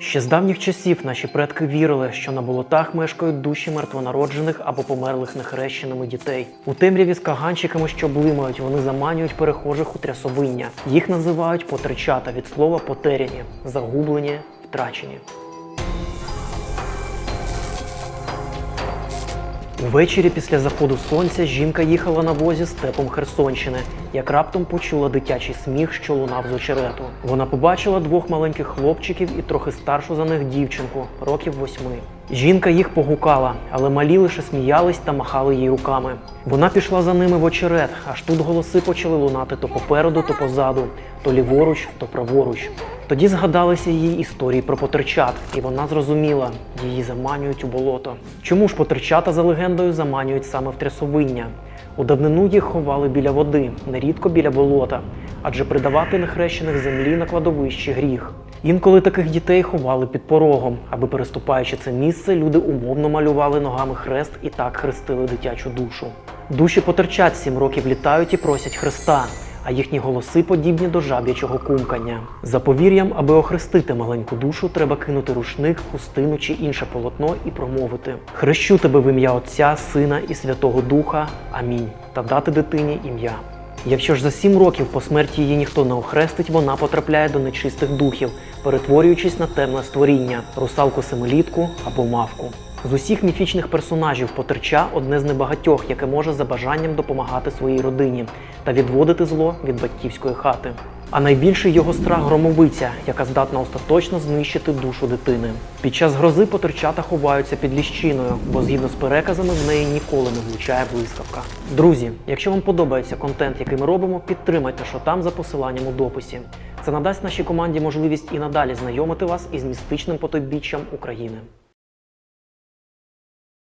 Ще з давніх часів наші предки вірили, що на болотах мешкають душі мертвонароджених або померлих нехрещеними дітей. У темряві з каганчиками, що блимають, вони заманюють перехожих у трясовиння. Їх називають потерчата від слова потеряні, загублені, втрачені. Увечері після заходу сонця жінка їхала на возі степом Херсонщини, як раптом почула дитячий сміх, що лунав з очерету. Вона побачила двох маленьких хлопчиків і трохи старшу за них дівчинку, років восьми. Жінка їх погукала, але малі лише сміялись та махали їй руками. Вона пішла за ними в очерет, аж тут голоси почали лунати то попереду, то позаду, то ліворуч, то праворуч. Тоді згадалися їй історії про потерчат, і вона зрозуміла, її заманюють у болото. Чому ж потерчата за легендою заманюють саме в трясовиння? У давнину їх ховали біля води, нерідко біля болота, адже придавати нехрещених землі на кладовищі гріх. Інколи таких дітей ховали під порогом, аби переступаючи це місце, люди умовно малювали ногами хрест і так хрестили дитячу душу. Душі потерчат сім років літають і просять Христа, а їхні голоси подібні до жаб'ячого кумкання. За повір'ям, аби охрестити маленьку душу, треба кинути рушник, хустину чи інше полотно і промовити: Хрещу тебе в ім'я Отця, Сина і Святого Духа. Амінь. Та дати дитині ім'я. Якщо ж за сім років по смерті її ніхто не охрестить, вона потрапляє до нечистих духів, перетворюючись на темне створіння, русалку семилітку або мавку. З усіх міфічних персонажів потерча одне з небагатьох, яке може за бажанням допомагати своїй родині та відводити зло від батьківської хати. А найбільший його страх громовиця, яка здатна остаточно знищити душу дитини. Під час грози потерчата ховаються під ліщиною, бо згідно з переказами в неї ніколи не влучає блискавка. Друзі, якщо вам подобається контент, який ми робимо, підтримайте, що там за посиланням у дописі. Це надасть нашій команді можливість і надалі знайомити вас із містичним потойбіччям України.